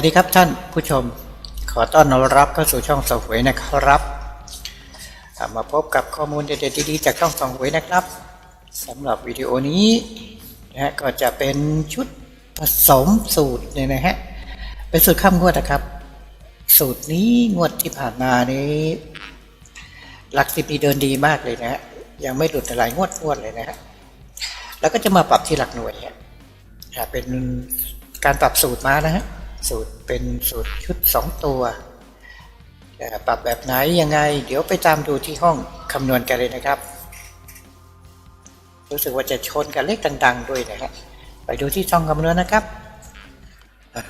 วัสดีครับท่านผู้ชม ขอต้อนรับเข้าสู่ช่องสองหวยนะครับมาพบกับข้อมูลเด็ดๆดีๆจากช่องสองหวยนะครับสำหรับวิดีโอนี้นะฮะก็จะเป็นชุดผสมสูตรเนี่ยนะฮะเป็นสูตรข้ามงวดนะครับ สูตรนี้งวดที่ผ่านมานี้ หลักสิบนี่เดินดีมากเลยนะฮะยังไม่หลุดหลายงวดงวดเลยนะฮะแล้วก็จะมาปรับที่หลักหน่วยฮะเป็นการปรับสูตรมานะฮะ สูตรเป็นสูตรชุด 2 ตัว ปรับแบบไหนยังไง เดี๋ยวไปตามดูที่ห้องคำนวณกันเลยนะครับ รู้สึกว่าจะชนกันเลขดังๆ ด้วยนะฮะไปดูที่ช่องคำนวณนะครับ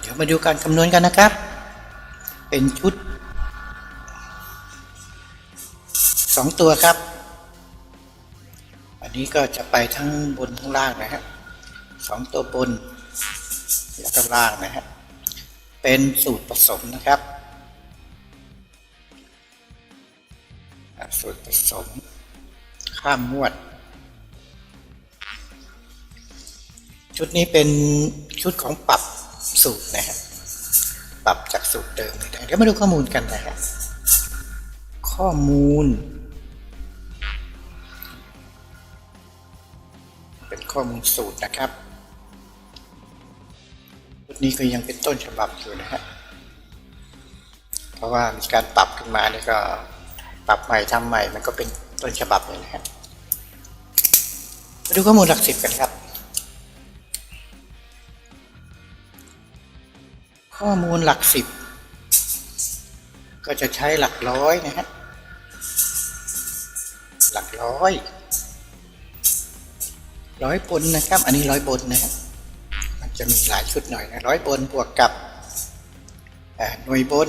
เดี๋ยวมาดูการคำนวณกันนะครับ เป็นชุด 2 ตัวครับ อันนี้ก็จะไปทั้งบนทั้งล่างนะฮะสองตัวบนแล้วก็ล่างนะฮะ เป็นสูตรผสมนะครับ สูตรผสม ข้ามงวด ชุดนี้เป็นชุดของปรับสูตรนะฮะปรับจากสูตรเดิมเลยเดี๋ยวมาดูข้อมูลกันนะฮะข้อมูล เป็นข้อมูลสูตรนะครับ นี้ก็ยังเป็นต้นฉบับอยู่นะฮะเพราะว่ามีการปรับขึ้นมานี่ก็ปรับใหม่ทำใหม่มันก็เป็นต้นฉบับเลยนะฮะมาดูข้อมูลหลักสิบกันครับข้อมูลหลักสิบก็จะใช้หลักร้อยนะฮะหลักร้อยร้อยบนนะครับ อันนี้ร้อยบนนะฮะมัน จะมีหลายชุดหน่อยนะร้อยบนบวกกับหน่วยบน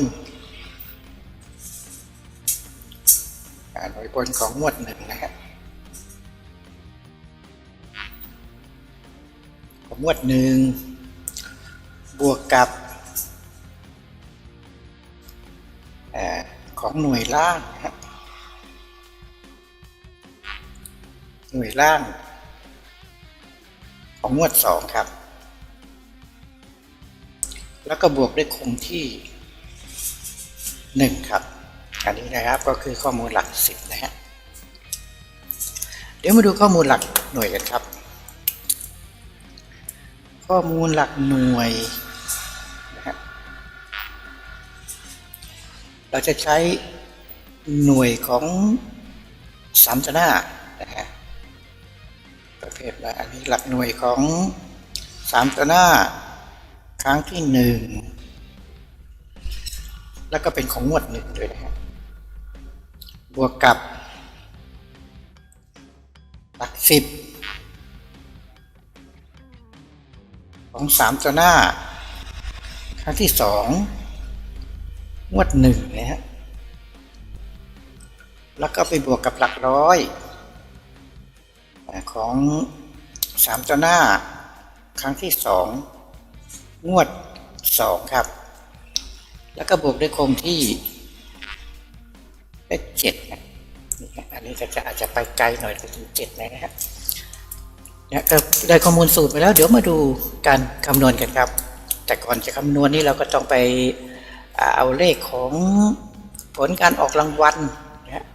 หน่วยบนของงวดหนึ่งนะฮะของงวดหนึ่งบวกกับของหน่วยล่างนะฮะหน่วยล่าง ของงวดสองครับ แล้วก็บวกด้วยคงที่หนึ่งครับ อันนี้นะครับก็คือข้อมูลหลักสิบนะฮะ เดี๋ยวมาดูข้อมูลหลักหน่วยกันครับ ข้อมูลหลักหน่วยนะฮะเราจะใช้หน่วยของสามตัวหน้านะฮะประเภทละอันนี้หลักหน่วยของสามตัวหน้า ครั้งที่หนึ่งแล้วก็เป็นของงวดหนึ่งด้วยนะฮะบวกกับหลักสิบของสามตัวหน้า ครั้งที่สองงวดหนึ่งนะฮะแล้วก็ไปบวกกับหลักร้อยของสามตัวหน้า ครั้งที่สอง งวดสองครับ แล้วก็บวกด้วยคงที่เลขเจ็ดนะอันนี้ก็จะอาจจะไปไกลหน่อยถึงเจ็ดนะฮะเนี่ยก็ได้ข้อมูลสูตรไปแล้ว เดี๋ยวมาดูการคำนวณกันครับ แต่ก่อนจะคำนวณนี่เราก็ต้องไปเอาเลขของผลการออกรางวัลนะฮะ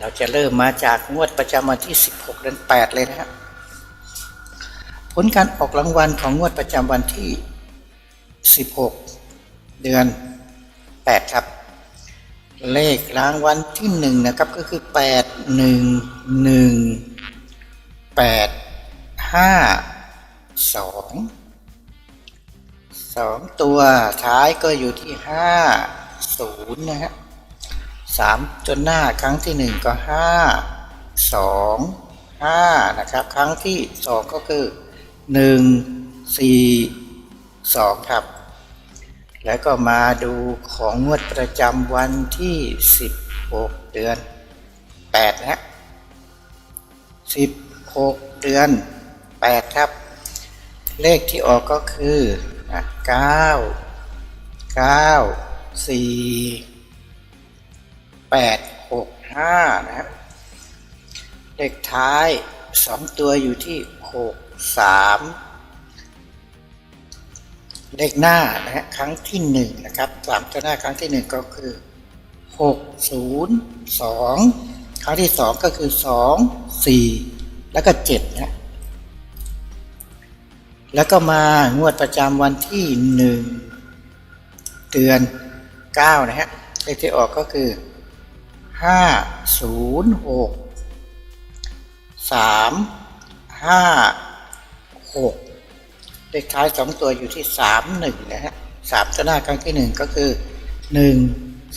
เราจะเริ่มมาจากงวดประจำวันที่ 16เดือน8เลยนะครับ ผลการออกรางวัลของงวดประจำวันที่ 16 เดือน 8 ครับ เลขรางวัลที่ 1 นะครับก็คือ 8 1 1 8 5 2 2 ตัวท้ายก็อยู่ที่ 5 0 นะฮะสามจนหน้าครั้งที่หนึ่งก็ห้าสองห้านะครับ ครั้งที่สองก็คือ หนึ่งสี่สองครับ แล้วก็มาดูของงวดประจำวันที่สิบหกเดือนแปดนะสิบหกเดือนแปดครับ เลขที่ออกก็คือเก้าเก้าสี่แปดหกห้านะครับเลขท้ายสองตัวอยู่ที่หก สามเลขหน้านะฮะครั้งที่หนึ่งนะครับสามตัวหน้าครั้งที่หนึ่งก็คือหกศูนย์สองครั้งที่สองก็คือสองสี่แล้วก็เจ็ดนะฮะแล้วก็มางวดประจำวันที่หนึ่งเดือนเก้านะฮะเลขที่ออกก็คือห้าศูนย์หกสามห้า หกเลขท้ายสองตัวอยู่ที่สามหนึ่งนะฮะสามตัวหน้าครั้งที่หนึ่งก็คือหนึ่ง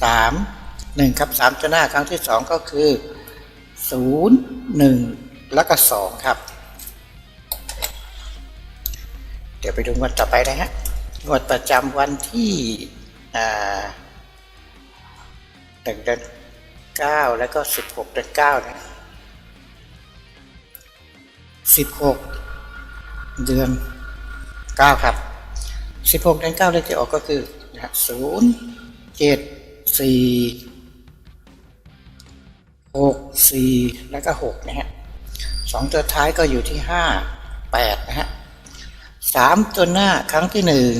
สามหนึ่งครับสามตัวหน้าครั้งที่สองก็คือศูนย์หนึ่งแล้วก็สองครับ เดี๋ยวไปดูงวดต่อไปนะฮะงวดประจำวันที่หนึ่งเดือนเก้าแล้วก็สิบหกเดือนเก้านะสิบหก เดือนเก้าครับสิบหกเดือนเก้าเลขที่ออกก็คือศูนย์เจ็ดสี่หกสี่แล้วก็หกนะฮะสองตัวท้ายก็อยู่ที่ห้าแปดนะฮะสามตัวหน้าครั้งที่หนึ่ง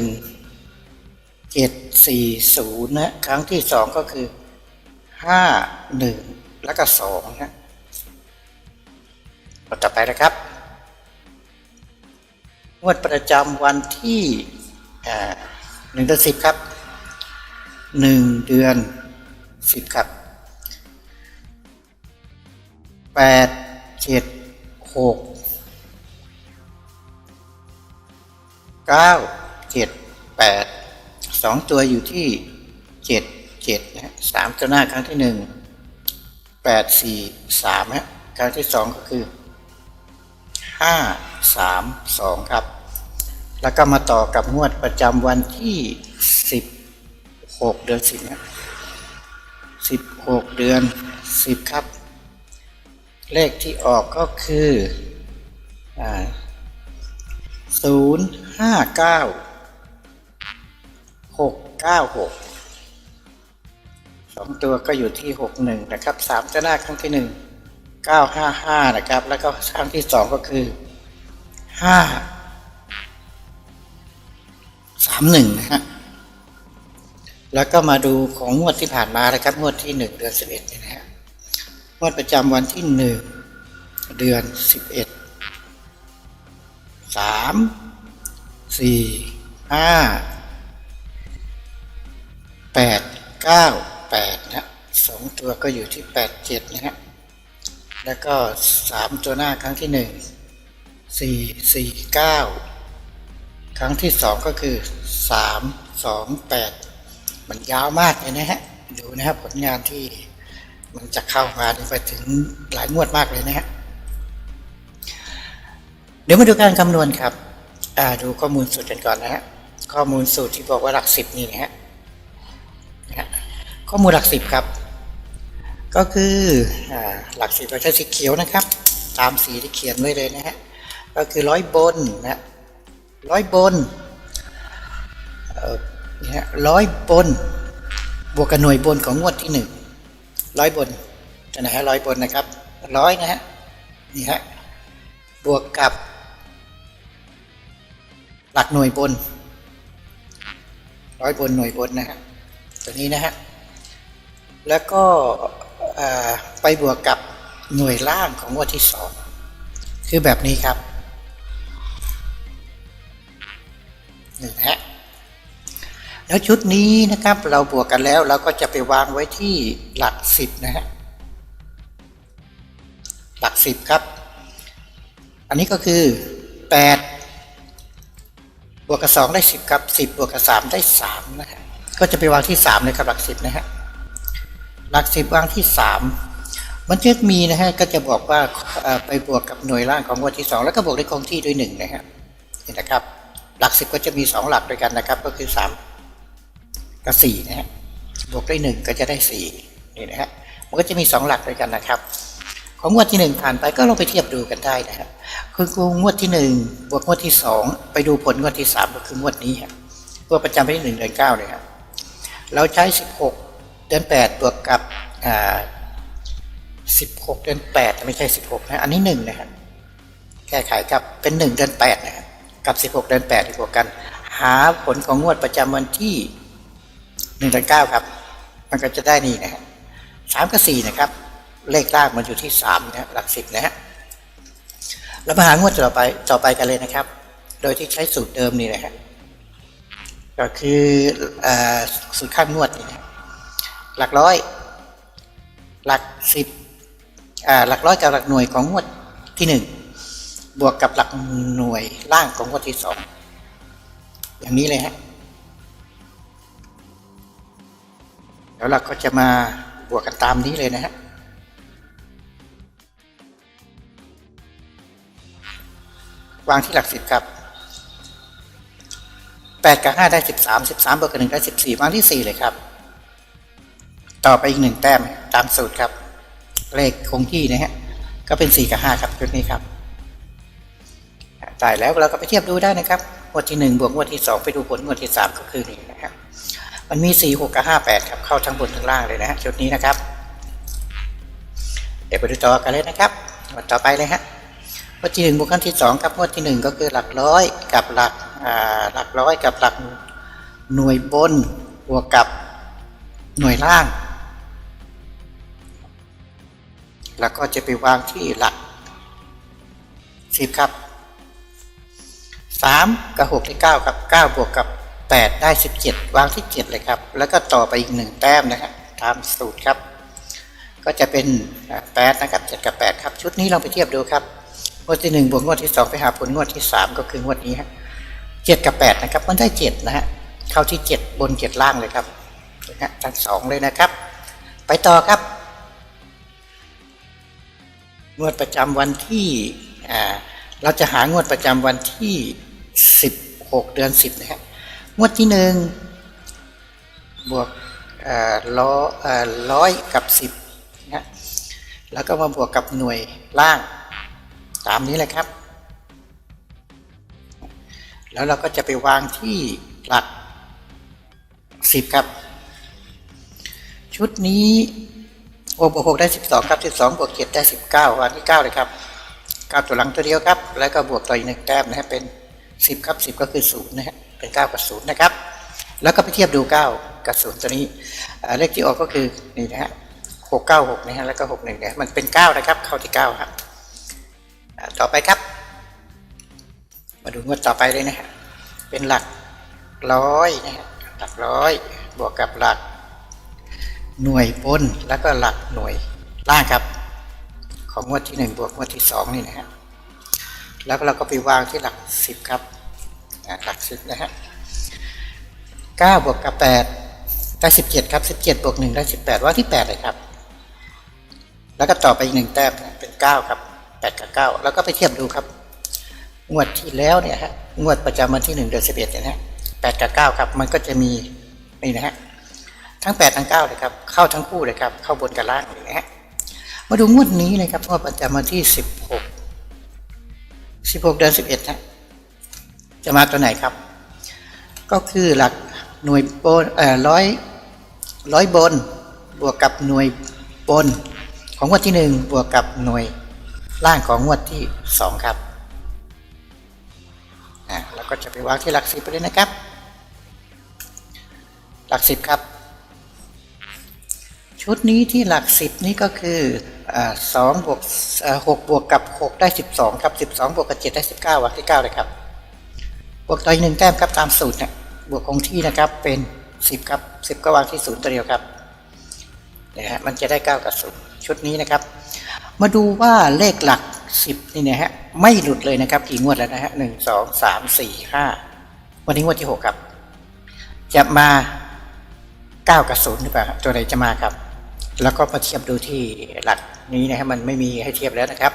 เจ็ดสี่ศูนย์นะครั้งที่สองก็คือห้าหนึ่งแล้วก็สองนะฮะต่อไปนะครับ งวดประจำวันที่หนึ่งเดือนสิบครับหนึ่งเดือนสิบครับแปดเจ็ดหกเก้าเจ็ดแปดสองตัวอยู่ที่เจ็ดเจ็ดนะฮะสามตัวหน้าครั้งที่หนึ่งแปดสี่สามฮะครั้งที่สองก็คือ ห้าสามสองครับ แล้วก็มาต่อกับงวดประจำวันที่สิบหกเดือนสิบนะสิบหกเดือนสิบครับ เลขที่ออกก็คือศูนย์ห้าเก้าหกเก้าหกสองตัวก็อยู่ที่หกหนึ่งนะครับสามจะหน้าครั้งที่หนึ่ง 955 นะครับ แล้วก็ครั้งที่สองก็คือ 5 31 นะฮะ แล้วก็มาดูของงวดที่ผ่านมานะครับ งวดที่ 1 เดือน 11เนี่นะฮะ งวดประจำวันที่ 1 เดือน 11 3 4 5 8 9 8 นะสองตัวก็อยู่ที่ 8 7 นะฮะ แล้วก็สามตัวหน้าครั้งที่หนึ่งสี่สี่เก้าครั้งที่สองก็คือสามสองแปดมันยาวมากเลยนะฮะ ดูนะครับผลงานที่มันจะเข้ามาไปถึงหลายงวดมากเลยนะฮะ เดี๋ยวมาดูการคำนวณครับดูข้อมูลสูตรกันก่อนนะฮะ ข้อมูลสูตรที่บอกว่าหลักสิบนี่นะฮะนะฮะข้อมูลหลักสิบครับ ก็คือหลักสีเราใช้สีเขียวนะครับ ตามสีที่เขียนไว้เลยนะฮะก็คือร้อยบนนะร้อยบนเนี่ฮะร้อยบน บวกกับหน่วยบนของงวดที่หนึ่งร้อยบนจะไหนฮะร้อยบนนะครับร้อยนะฮะนี่ฮะบวกกับ หลักหน่วยบนร้อยบนหน่วยบนนะฮะตัวนี้นะฮะแล้วก็ ไปบวกกับหน่วยล่างของงวดที่สองคือแบบนี้ครับนี่นะฮะแล้วชุดนี้นะครับเราบวกกันแล้วเราก็จะไปวางไว้ที่หลักสิบนะฮะหลักสิบครับ อันนี้ก็คือแปดบวกกับสองได้สิบครับสิบบวกกับสามได้สามนะฮะก็จะไปวางที่สามเลยครับหลักสิบนะฮะ หลักสิบวางที่สามมันจะมีนะฮะก็จะบอกว่าไปบวกกับหน่วยล่างของงวดที่สองแล้วก็บวกด้วยคงที่ด้วยหนึ่งนะฮะนี่นะครับ หลักสิบก็จะมีสองหลักด้วยกันนะครับ ก็คือสามกับสี่นะฮะบวกด้วยหนึ่งก็จะได้สี่นี่นะฮะมันก็จะมีสองหลักด้วยกันนะครับ ของงวดที่หนึ่งผ่านไปก็ลองไปเทียบดูกันได้นะฮะคืองวดที่หนึ่งบวกงวดที่สองไปดูผลงวดที่สามก็คืองวดนี้ฮะงวประจำไปที่หนึ่งเดือนเก้าเลยครับเราใช้สิบหก เดือนแปดบวกกับอ่าสิบหกเดือนแปดไม่ใช่สิบหกนะ อันนี้หนึ่งนะครับแก้ไขครับเป็นหนึ่งเดือนแปดนะครับกับสิบหกเดือนแปดบวกกัน หาผลของงวดประจำวันที่หนึ่งถึงเก้าครับ มันก็จะได้นี่นะฮะสามกับสี่นะครับ เลขล่างมันอยู่ที่สามนะหลักสิบนะฮะเรามาหางวดต่อไปต่อไปกันเลยนะครับ โดยที่ใช้สูตรเดิมนี่นะฮะก็คืออ่อสูตรข้างงวดนี่นะ หลักร้อย หลักสิบอ่าหลักร้อยกับหลักหน่วยของงวดที่หนึ่งบวกกับหลักหน่วยล่างของงวดที่สองอย่างนี้เลยฮะแล้วเราก็จะมาบวกกันตามนี้เลยนะฮะวางที่หลักสิบครับแปดกับห้าได้สิบสามสิบสามบวกกับหนึ่งได้สิบสี่วางที่สี่เลยครับ ต่อไปอีกหนึ่งแต้มตามสูตรครับ เลขคงที่นะฮะก็เป็นสี่กับห้าครับชุดนี้ครับจ่ายแล้วเราก็ไปเทียบดูได้นะครับงวดที่หนึ่งบวกงวดที่สองไปดูผลงวดที่สามก็คือนี่นะครับมันมีสี่หกกับห้าแปดครับเข้าทั้งบนทั้งล่างเลยนะฮะชุดนี้นะครับ เดี๋ยวไปดูต่อกันเลยนะครับงวดต่อไปเลยฮะงวดที่หนึ่งบวกกันที่สองครับงวดที่หนึ่งก็คือหลักร้อยกับหลักหลักร้อยกับหลักหน่วยบนบวกกับหน่วยล่าง แล้วก็จะไปวางที่หลักสิบครับสามกับหกได้เก้าครับเก้าบวกกับแปดได้สิบเจ็ดวางที่เจ็ดเลยครับ แล้วก็ต่อไปอีกหนึ่งแต้มนะครับตามสูตรครับ ก็จะเป็นแปดนะครับเจ็ดกับแปดครับ ชุดนี้เราไปเทียบดูครับงวดที่หนึ่งบวกงวดที่สองไปหาผลงวดที่สามก็คืองวดนี้ฮะเจ็ดกับแปดนะครับ มันได้เจ็ดนะฮะเข้าที่เจ็ดบนเจ็ดล่างเลยครับนะฮะทั้งสองเลยนะครับ ไปต่อครับ งวดประจำวันที่เราจะหางวดประจำวันที่ 16 เดือน 10นะฮะงวดที่หนึ่งบวกร้อยร้อยกับ 10นะฮะแล้วก็มาบวกกับหน่วยล่างตามนี้เลยครับ แล้วเราก็จะไปวางที่หลัก 10 ครับ ชุดนี้ โอบวกหกได้สิบสองครับสิบสองบวกเจ็ดได้สิบเก้าวันที่เก้าเลยครับเก้าตัวหลังตัวเดียวครับ แล้วก็บวกต่ออีกหนึ่งแต้มนะฮะเป็นสิบครับสิบก็คือศูนย์นะฮะเป็นเก้ากับศูนย์นะครับ แล้วก็ไปเทียบดูเก้ากับศูนย์ตัวนี้เลขที่ออกก็คือนี่นะฮะหกเก้าหกนะฮะแล้วก็หกหนึ่งเนี่ยมันเป็นเก้านะครับ เข้าที่เก้าครับต่อไปครับ มาดูงวดต่อไปเลยนะฮะเป็นหลักร้อยนะฮะหลักร้อยบวกกับหลัก หน่วยบนแล้วก็หลักหน่วยล่างครับ ของงวดที่หนึ่งบวกงวดที่สองนี่นะฮะแล้วเราก็ไปวางที่หลักสิบครับหลักสิบนะฮะเก้าบวกกับแปดได้สิบเจ็ดครับสิบเจ็ดบวกหนึ่งได้สิบแปดวาที่แปดเลยครับ แล้วก็ต่อไปอีกหนึ่งแต้มเป็นเก้าครับแปดกับเก้าแล้วก็ไปเทียบดูครับ งวดที่แล้วเนี่ยฮะงวดประจำวันที่หนึ่งเดือนสิบเอ็ดเนี่ยนะฮะแปดกับเก้าครับ มันก็จะมีนี่นะฮะ ทั้ง 8 ทั้ง 9 เลยครับ เข้าทั้งคู่เลยครับ เข้าบนกับล่างเลยนะฮะมาดูงวดนี้เลยครับงวดประจำวันที่ 16 16 เดือน 11 นะ จะมาตัวไหนครับ ก็คือหลักหน่วยบนเอ่อร้อยร้อยบน บวกกับหน่วยบนของงวดที่ 1 บวกกับหน่วยล่างของงวดที่ 2 ครับอ่าแล้วก็จะไปวางที่หลักสิบไปเลยนะครับ หลักสิบครับ ชุดนี้ที่หลักสิบนี้ก็คือสองบวกหกบวกกับหกได้สิบสองครับสิบสองบวกกับเจ็ดได้สิบเก้าวันที่เก้าเลยครับ บวกต่ออีกหนึ่งแต้มครับตามสูตรเนี่ยบวกคงที่นะครับเป็นสิบครับสิบก็วางที่ศูนย์ตัวเดียวครับนะฮะมันจะได้เก้ากับศูนย์ชุดนี้นะครับ มาดูว่าเลขหลักสิบนี่นะฮะไม่หลุดเลยนะครับกี่งวดแล้วนะฮะหนึ่งสองสามสี่ห้าวันนี้งวดที่หกครับ จะมาเก้ากับศูนย์หรือเปล่าตัวไหนจะมาครับ แล้วก็มาเทียบดูที่หลักนี้นะฮะมันไม่มีให้เทียบแล้วนะครับ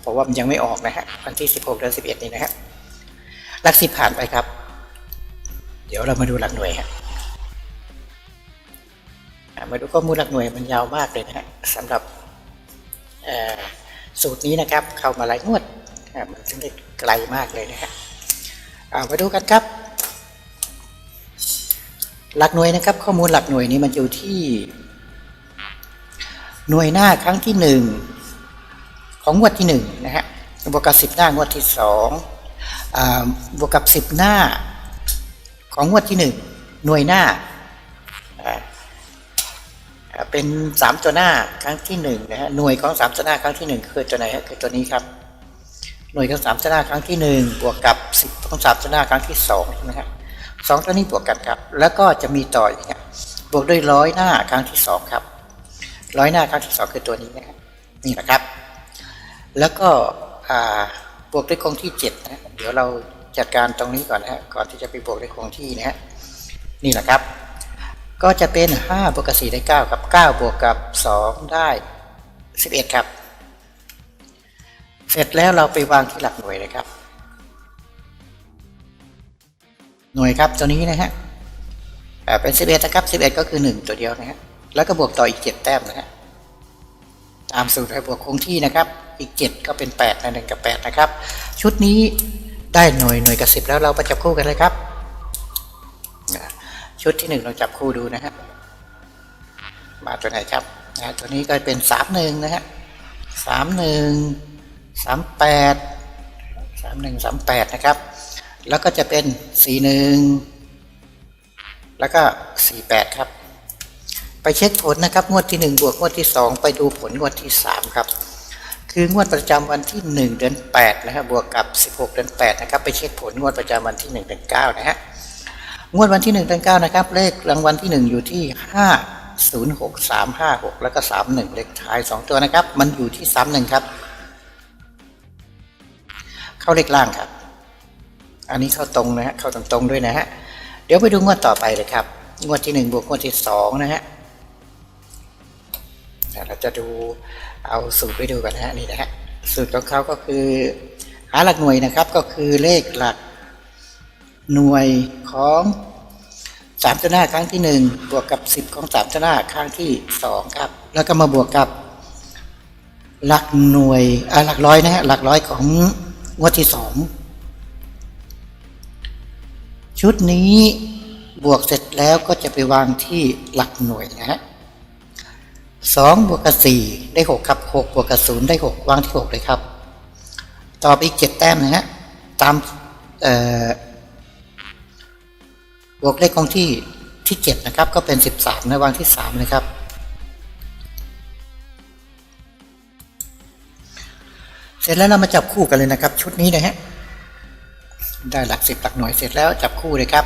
เพราะว่ามันยังไม่ออกนะฮะวันที่ 16เดือน11 นี้นะฮะหลักสิบผ่านไปครับ เดี๋ยวเรามาดูหลักหน่วยฮะมาดูข้อมูลหลักหน่วยมันยาวมากเลยนะฮะสำหรับสูตรนี้นะครับ เข้ามาหลายงวดมันถึงได้ไกลมากเลยนะฮะามาดูกันครับ หลักหน่วยนะครับ ข้อมูลหลักหน่วยนี้มันอยู่ที่ หน่วยหน้าครั้งที่หนึ่งของงวดที่หนึ่งนะฮะบวกกับสิบหน้างวดที่สองอบวกกับสิบหน้าของงวดที่หนึ่งหน่วยหน้าเป็นสามตัวหน้าครั้งที่หนึ่งนะฮะหน่วยของสามตัวหน้าครั้งที่หนึ่งคือตัวไหนฮะคือตัวนี้ครับ หน่วยของสามตัวหน้าครั้งที่หนึ่งบวกกับสิบของสามตัวหน้าครั้งที่สองใช่ไหมครับสองตัวนี้บวกกันครับ แล้วก็จะมีต่ออีกครับบวกด้วยร้อยหน้าครั้งที่สองครับ ร้อยหน้าครั้งที่สองคือตัวนี้นะครับนี่แหละครับ แล้วก็บวกด้วยคงที่เจ็ดนะฮะเดี๋ยวเราจัดการตรงนี้ก่อนนะฮะก่อนที่จะไปบวกด้วยคงที่นะฮะนี่แหละครับ ก็จะเป็นห้าบวกกับสี่ได้เก้ากับเก้าบวกกับสองได้สิบเอ็ดครับ เสร็จแล้วเราไปวางที่หลักหน่วยเลยครับ หน่วยครับตัวนี้นะฮะเป็นสิบเอ็ดนะครับสิบเอ็ดก็คือหนึ่งตัวเดียวนะฮะ แล้วก็บวกต่ออีกเจ็ดแต้มนะฮะตามสูตรให้บวกคงที่นะครับ อีก 7 ก็เป็น 8นะหนึ่งกับ 8 นะครับ ชุดนี้ได้หน่วยหน่วยกับ 10 แล้วเราไปจับคู่กันเลยครับ ชุดที่ 1 เราจับคู่ดูนะฮะมาตัวไหนครับตัวนี้ก็เป็น3 1นะฮะ3 1 3 8 3 1 3 8นะครับ แล้วก็จะเป็น4 1แล้วก็4 8ครับ ไปเช็คผลนะครับ งวดที่ 1 บวกงวดที่ 2 ไปดูผลงวดที่ 3 ครับ คืองวดประจำวันที่ 1 เดือน8นะครับบวกกับ 16 เดือน8นะครับไปเช็คผลงวดประจำวันที่ 1 เดือน9นะฮะงวดวันที่1เดือน9นะครับเลขรางวัลที่ 1 อยู่ที่ 5 0 6 3 5 6 แล้วก็ 31 เลขท้าย 2 ตัวนะครับ มันอยู่ที่ 31 ครับ เข้าเลขล่างครับ อันนี้เข้าตรงนะฮะเข้าตรงๆด้วยนะฮะเดี๋ยวไปดูงวดต่อไปเลยครับงวดที่ 1 บวกงวดที่2นะฮะ เราจะดูเอาสูตรไปดูกันนะฮะนี่นะฮะสูตรของเขาก็คือ หาหลักหน่วยนะครับก็คือเลขหลักหน่วยของสามตัวหน้าครั้งที่หนึ่งบวกกับสิบของสามตัวหน้าครั้งที่สองครับ แล้วก็มาบวกกับ หลักหน่วยอ่าหลักร้อยนะฮะหลักร้อยของงวดที่สองชุดนี้บวกเสร็จแล้วก็จะไปวางที่หลักหน่วยนะฮะ สองบวกกับสี่ได้หกครับหกบวกกับศูนย์ได้หกวางที่หกเลยครับ ต่อไปอีกเจ็ดแต้มนะฮะตามเอ่อบวกเลขของที่ที่เจ็ดนะครับ ก็เป็นสิบสามนะวางที่สามนะครับเสร็จแล้วเรามาจับคู่กันเลยนะครับ ชุดนี้นะฮะได้หลักสิบหลักหน่วยเสร็จแล้วจับคู่เลยครับ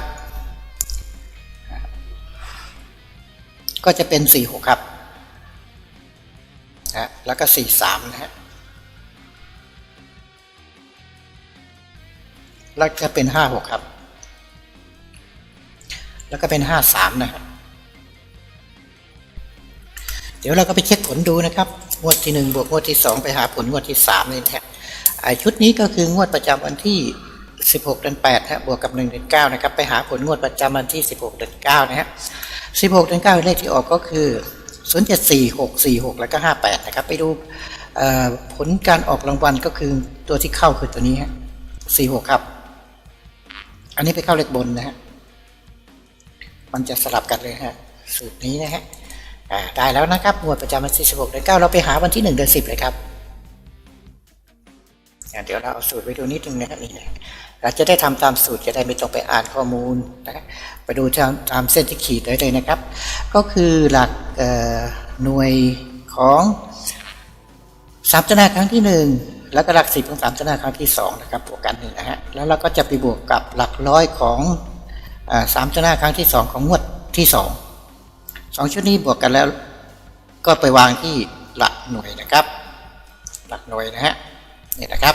ก็จะเป็นสี่หกครับ นะแล้วก็ 43 นะฮะแล้วก็เป็น 56 ครับ แล้วก็เป็น 53 นะฮะเดี๋ยวเราก็ไปเช็คผลดูนะครับ งวดที่ 1 บวกงวดที่ 2 ไปหาผลงวดที่ 3 นี่นะฮะชุดนี้ก็คืองวดประจำวันที่ 16เดือน8ฮะบวกกับ1เดือน9นะครับ ไปหาผลงวดประจำวันที่ 16เดือน9นะฮะ16เดือน9เลขที่ออกก็คือ 074646แล้วก็58นะครับ ไปดูผลการออกรางวัลก็คือตัวที่เข้าคือตัวนี้ฮะ46ครับ อันนี้ไปเข้าเลขบนนะฮะ มันจะสลับกันเลยฮะ สูตรนี้นะฮะอ่าได้แล้วนะครับงวดประจำวันที่16เดือน9เราไปหาวันที่1เดือน10เลยครับเดี๋ยวเราเอาสูตรไปดูนิดนึงนะครับนี่นะ เราจะได้ทำตามสูตรจะได้ไม่ต้องไปอ่านข้อมูลนะไปดูตามตามเส้นที่ขีดได้เลยนะครับ ก็คือหลักหน่วยของสามจนาครั้งที่หนึ่งแล้วก็หลักสิบของสามจนาครั้งที่สองนะครับบวกกันนี่นะฮะแล้วเราก็จะไปบวกกับหลักร้อยของสามจนาครั้งที่สองของงวดที่สองสองชุดนี้บวกกันแล้วก็ไปวางที่หลักหน่วยนะครับ หลักหน่วยนะฮะนี่นะครับ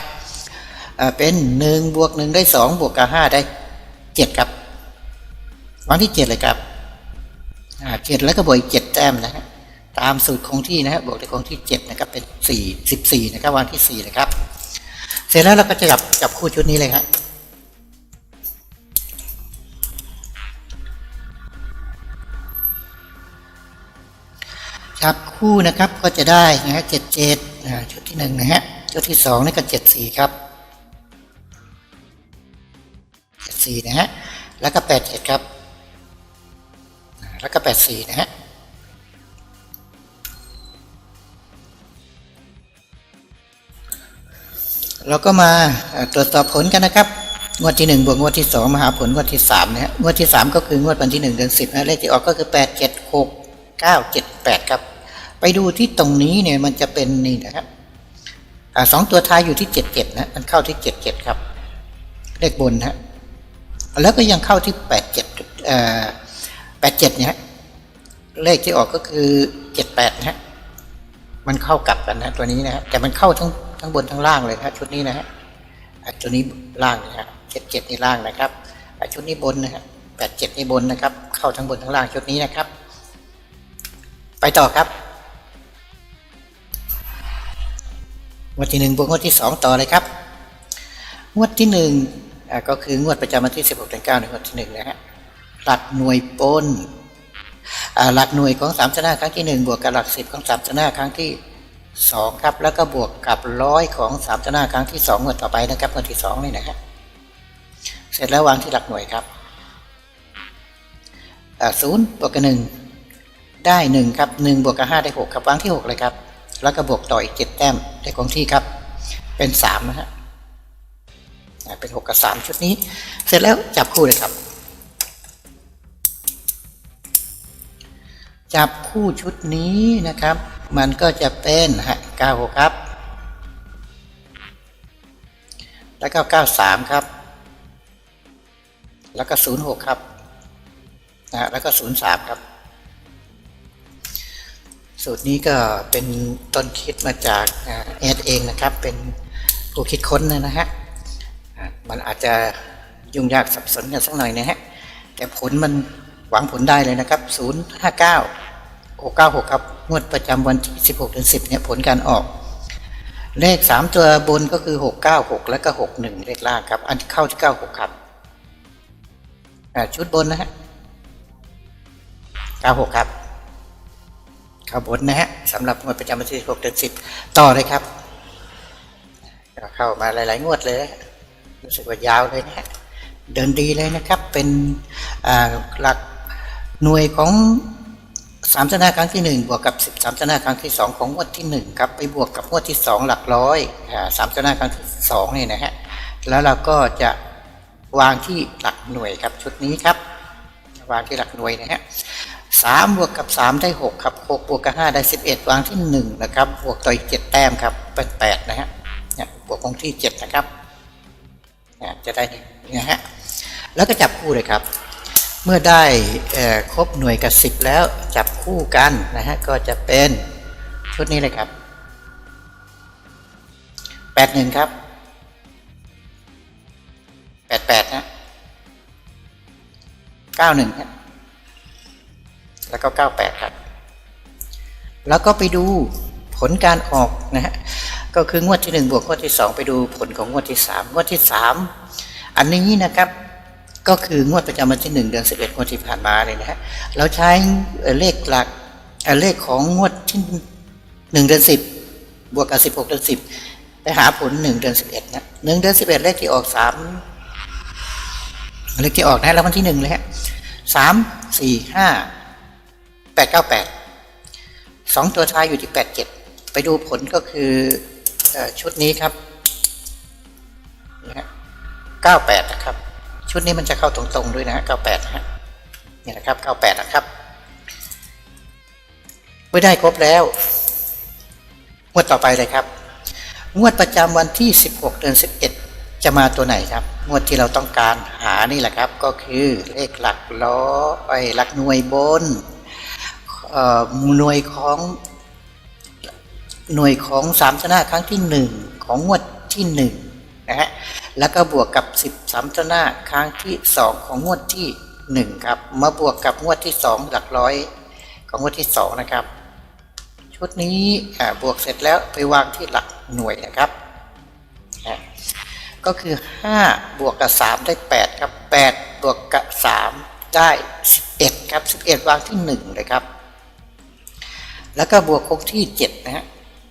เป็นหนึ่งบวกหนึ่งได้สองบวกกับห้าได้เจ็ดครับวางที่เจ็ดเลยครับเจ็ดแล้วก็บวกอีกเจ็ดแต้มนะฮะตามสูตรคงที่นะฮะบวกด้วยคงที่เจ็ดนะครับเป็นสี่สิบสี่นะครับวางที่สี่นะครับ เสร็จแล้วเราก็จะจับจับคู่ชุดนี้เลยครับจับคู่นะครับก็จะได้นะฮะเจ็ดเจ็ดชุดที่หนึ่งนะฮะชุดที่สองนี่ก็เจ็ดสี่ครับ สี่นะฮะ แล้วก็แปดเจ็ดครับ แล้วก็แปดสี่นะฮะเราก็มาตรวจสอบผลกันนะครับ งวดที่หนึ่งบวกงวดที่สองมาหาผลงวดที่สามนะฮะงวดที่สามก็คืองวดวันที่หนึ่งเดือนสิบนะเลขที่ออกก็คือแปดเจ็ดหกเก้าเจ็ดแปดครับ ไปดูที่ตรงนี้เนี่ยมันจะเป็นนี่นะครับสองตัวท้ายอยู่ที่เจ็ดเจ็ดนะ มันเข้าที่เจ็ดเจ็ดครับ เลขบนนะฮะ แล้วก็ยังเข้าที่แปดเจ็ดเอ่อแปดเจ็ดเนี่ยเลขที่ออกก็คือเจ็ดแปดนะฮะมันเข้ากับกันนะตัวนี้นะฮะแต่มันเข้าทั้งทั้งบนทั้งล่างเลยนะชุดนี้นะฮะอะชุดนี้ล่างนะฮะเจ็ดเจ็ดนี่ล่างนะครับชุดนี้บนนะฮะแปดเจ็ดนี่บนนะครับ เข้าทั้งบนทั้งล่างชุดนี้นะครับ ไปต่อครับงวดที่หนึ่งบวกงวดที่สองต่อเลยครับงวดที่หนึ่ง ก็คืองวดประจำวันที่สิบหกเดือนเก้าในงวดที่หนึ่งนะฮะหลักหน่วยปนหลักหน่วยของสามชนะครั้งที่หนึ่งบวกกับหลักสิบของสามชนะครั้งที่สองครับ แล้วก็บวกกับร้อยของสามชนะครั้งที่สองงวดต่อไปนะครับงวดที่สองนี่นะฮะเสร็จแล้ววางที่หลักหน่วยครับศูนย์บวกกับหนึ่งได้หนึ่งครับหนึ่งบวกกับห้าได้หกครับวางที่หกเลยครับ แล้วก็บวกต่ออีกเจ็ดแต้มได้คงที่ครับ เป็นสามนะฮะ เป็นหกกับสามชุดนี้ เสร็จแล้วจับคู่เลยครับ จับคู่ชุดนี้นะครับ มันก็จะเป็นฮะ96 ครับ แล้วก็ 93 ครับ แล้วก็ 06 ครับนะแล้วก็ 03 ครับ สูตรนี้ก็เป็นต้นคิดมาจากแอดเองนะครับ เป็นผู้คิดค้นนะฮะ มันอาจจะยุ่งยากสับสนกันสักหน่อยนะฮะ แต่ผลมันหวังผลได้เลยนะครับ 059 696 ครับ งวดประจำวันที่ 16เดือน10 เนี่ยผลการออก เลข 3 ตัวบนก็คือ 696 แล้วก็ 61 เลขล่างครับ อันที่เข้าที่ 96 ครับ ชุดบนนะฮะ 96 ครับข้าบนนะฮะสำหรับงวดประจำวันที่ 16 เดือน 10 ต่อเลยครับ เข้ามาหลาย ๆ งวดเลยนะ รู้สึกว่ายาวเลยนะเดินดีเลยนะครับ เป็นหลักหน่วยของสามชนะครั้งที่หนึ่งบวกกับสิบสามชนะครั้งที่สองของงวดที่หนึ่งครับไปบวกกับงวดที่สองหลักร้อยสามชนะครั้งที่สองนี่นะฮะแล้วเราก็จะวางที่หลักหน่วยครับชุดนี้ครับ วางที่หลักหน่วยนะฮะสามบวกกับสามได้หกครับหกบวกกับห้าได้สิบเอ็ดวางที่หนึ่งนะครับบวกต่ออีกเจ็ดแต้มครับเป็นแปดนะฮะเนี่ยบวกคงที่เจ็ดนะครับ จะได้นี่นะฮะแล้วก็จับคู่เลยครับ เมื่อได้ครบหน่วยกับสิบแล้วจับคู่กันนะฮะก็จะเป็นชุดนี้เลยครับแปดหนึ่งครับแปดแปดนะเก้าหนึ่งนะแล้วก็เก้าแปดครับ แล้วก็ไปดูผลการออกนะฮะ ก็คืองวดที่หนึ่งบวกงวดที่สองไปดูผลของงวดที่สามงวดที่สามอันนี้นะครับก็คืองวดประจำวันที่หนึ่งเดือนสิบเอ็ดงวดที่ผ่านมาเลยนะฮะเราใช้เลขหลักเลขของงวดที่หนึ่งเดือนสิบบวกกับสิบหกเดือนสิบไปหาผลหนึ่งเดือนสิบเอ็ดนะหนึ่งเดือนสิบเอ็ดเลขที่ออกสามเลขที่ออกนะแล้ววันที่หนึ่งเลยฮะสามสี่ห้าแปดเก้าแปดสองตัวท้ายอยู่ที่แปดเจ็ดไปดูผลก็คือ ชุดนี้ครับนะฮะเก้าแปดนะครับ ชุดนี้มันจะเข้าตรงๆด้วยนะฮะ98นะฮะนี่นะครับ98นะครับเมื่อได้ครบแล้วงวดต่อไปเลยครับ งวดประจำวันที่ 16 เดือน 11 จะมาตัวไหนครับ งวดที่เราต้องการหานี่แหละครับ ก็คือเลขหลักล้อไอ้หลักหน่วยบนเอ่อหน่วยของ หน่วยของสามชนะครั้งที่หนึ่งของงวดที่หนึ่งนะฮะแล้วก็บวกกับ10สามชนะครั้งที่2ของงวดที่1ครับมาบวกกับงวดที่2หลักร้อยของงวดที่2นะครับ ชุดนี้บวกเสร็จแล้วไปวางที่หลักหน่วยนะครับก็คือ 5 บวกกับ 3 ได้ 8 ครับ 8 บวกกับ 3 ได้ 11 ครับ 11 วางที่ 1 เลยครับ แล้วก็บวกคงที่ 7 นะฮะ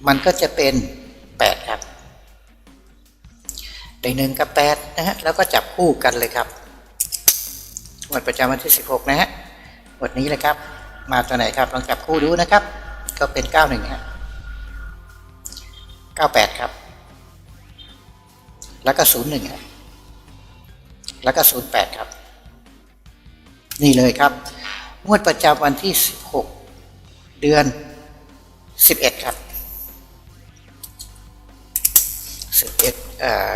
มันก็จะเป็น 8 ครับ ได้หนึ่งกับแปดนะฮะ แล้วก็จับคู่กันเลยครับงวดประจำวันที่สิบหกนะฮะงวดนี้เลยครับ มาตัวไหนครับ ลองจับคู่ดูนะครับ ก็เป็นเก้าหนึ่งฮะเก้าแปดครับ แล้วก็ศูนย์หนึ่งฮะแล้วก็ศูนย์แปดครับ นี่เลยครับ งวดประจำวันที่สิบหกเดือนสิบเอ็ดครับ สิบเอ็ด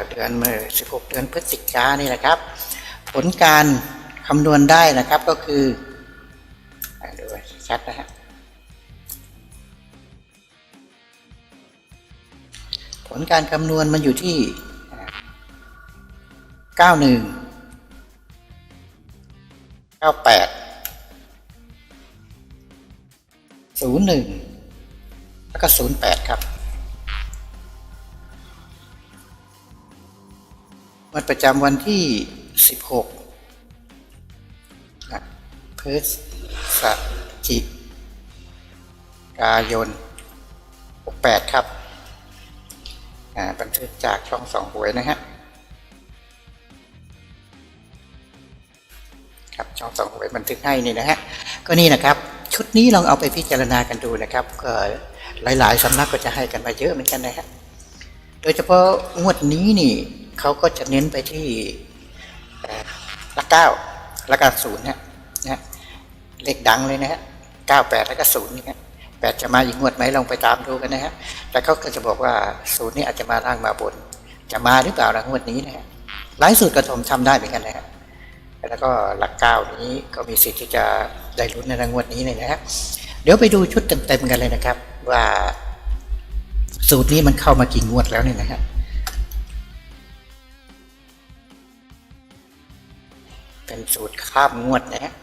เดือนเมื่อสิบหกเดือนพฤศจิกายนนี่แหละครับ ผลการคำนวณได้นะครับก็คือดูไว้ชัดนะฮะผลการคำนวณมันอยู่ที่ 91 98 01 แล้วก็ 08 ครับ วันประจำวันที่ 16นะพฤศจิกายน 68 ครับอ่าบันทึกจากช่องสองหวยนะฮะครับช่องสองหวยบันทึกให้นี่นะฮะก็นี่นะครับ ชุดนี้ลองเอาไปพิจารณากันดูนะครับก็หลาย ๆสำนักก็จะให้กันมาเยอะเหมือนกันนะฮะโดยเฉพาะงวดนี้นี่ เขาก็จะเน้นไปที่หลักเก้าแล้วก็ศูนย์ฮะนะฮะเลขดังเลยนะฮะเก้าแปดแล้วก็ศูนย์นี่ฮะแปดจะมาอีกงวดไหมลองไปตามดูกันนะฮะแต่เขาก็จะบอกว่าสูตรนี้อาจจะมาล่างมาบน จะมาหรือเปล่าละงวดนี้นะฮะหลายสูตรกระทมทำได้เหมือนกันนะฮะแล้วก็หลักเก้านี้ก็มีสิทธิ์ที่จะได้ลุ้นในงวดนี้เลยนะฮะเดี๋ยวไปดูชุดเต็มๆกันเลยนะครับ ว่าสูตรนี้มันเข้ามากี่งวดแล้วเนี่ยนะฮะ เป็นสูตรข้ามงวดนะฮะ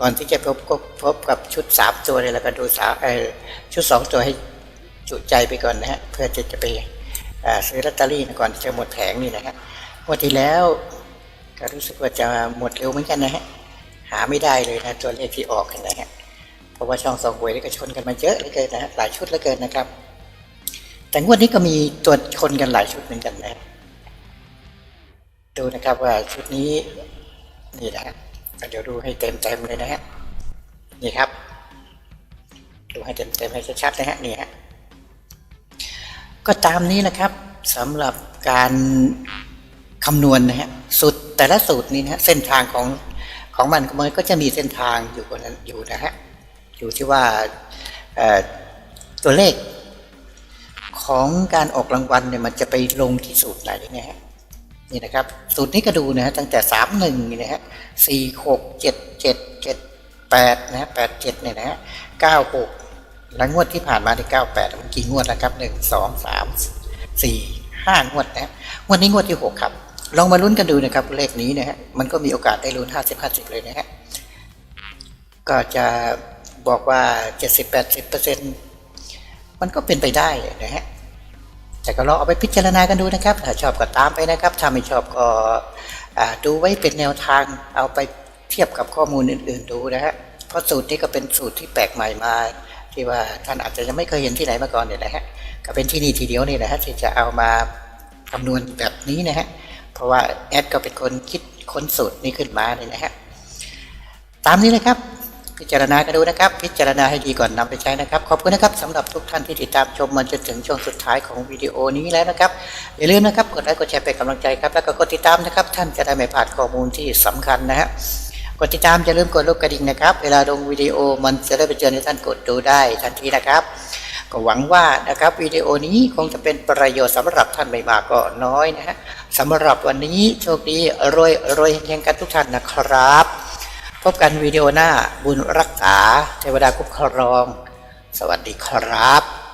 ก่อนที่จะพบก็พบกับชุดสามตัวเลยแล้วก็ดูสาชุดสองตัวให้จุใจไปก่อนนะฮะเพื่อจะจะไปซื้อลอตเตอรี่นะก่อนที่จะหมดแผงนี่นะฮะงวันที่แล้วก็รู้สึกว่าจะหมดเร็วเหมือนกันนะฮะหาไม่ได้เลยนะตัวเลขที่ออกกันนะฮะเพราะว่าช่องสองหวยนี่ก็ชนกันมาเยอะเหลือเกินนะฮะหลายชุดเหลือเกินนะครับ แต่งวดนี้ก็มีตัวชนกันหลายชุดเหมือนกันนะ ดูนะครับว่าชุดนี้นี่นะฮะเดี๋ยวดูให้เต็มเต็มเลยนะฮะนี่ครับ ดูให้เต็มเต็มให้ชัดๆนะฮะนี่ฮะก็ตามนี้นะครับสำหรับการคำนวณนะฮะสูตรแต่ละสูตรนี้นะฮะเส้นทางของของมันมันก็จะมีเส้นทางอยู่บนนั้นอยู่นะฮะอยู่ที่ว่าตัวเลขของการออกรางวัลเนี่ยมันจะไปลงที่สูตรไหนนะฮะ นี่นะครับสูตรนี้ก็ดูนะฮะตั้งแต่สามหนึ่งนี่นะฮะสี่หกเจ็ดเจ็ดเจ็ดแปดนะฮะแปดเจ็ดเนี่ยนะฮะเก้าหกแล้วงวดที่ผ่านมาในเก้าแปดมันกี่งวดแล้วครับหนึ่งสองสามสี่ห้างวดนะฮะงวดนี้งวดที่หกครับ ลองมาลุ้นกันดูนะครับเลขนี้นะฮะมันก็มีโอกาสได้ลุ้นห้าสิบห้าสิบเลยนะฮะก็จะบอกว่าเจ็ดสิบแปดสิบเปอร์เซ็นต์มันก็เป็นไปได้นะฮะ แต่ก็ลองเอาไปพิจารณากันดูนะครับ ถ้าชอบก็ตามไปนะครับ ถ้าไม่ชอบก็ดูไว้เป็นแนวทาง เอาไปเทียบกับข้อมูลอื่น ๆ ดูนะฮะ เพราะสูตรนี้ก็เป็นสูตรที่แปลกใหม่มา ที่ว่าท่านอาจจะยังไม่เคยเห็นที่ไหนมาก่อนเนี่ยนะฮะ ก็เป็นที่นี่ทีเดียวนี่นะฮะที่จะเอามาคำนวณแบบนี้นะฮะ เพราะว่าแอดก็เป็นคนคิดค้นสูตรนี้ขึ้นมาเนี่ยนะฮะ ตามนี้เลยครับ พิจารณากันดูนะครับ พิจารณาให้ดีก่อนนำไปใช้นะครับ ขอบคุณนะครับสำหรับทุกท่านที่ติดตามชมมันจนถึงช่วงสุดท้ายของวิดีโอนี้แล้วนะครับ อย่าลืมนะครับกดไลค์กดแชร์เป็นกำลังใจครับแล้วก็กดติดตามนะครับ ท่านจะได้ไม่พลาดข้อมูลที่สำคัญนะฮะกดติดตามอย่าลืมกดรูปกระดิ่งนะครับ เวลาลงวิดีโอมันจะได้ไปเจอในท่านกดดูได้ทันทีนะครับก็หวังว่านะครับวิดีโอนี้คงจะเป็นประโยชน์สำหรับท่านไม่มากก็น้อยนะฮะสำหรับวันนี้โชคดีรวยรวยเฮงกันทุกท่านนะครับ พบกันวิดีโอหน้าบุญรักษา เทวดาคุ้มครอง สวัสดีครับ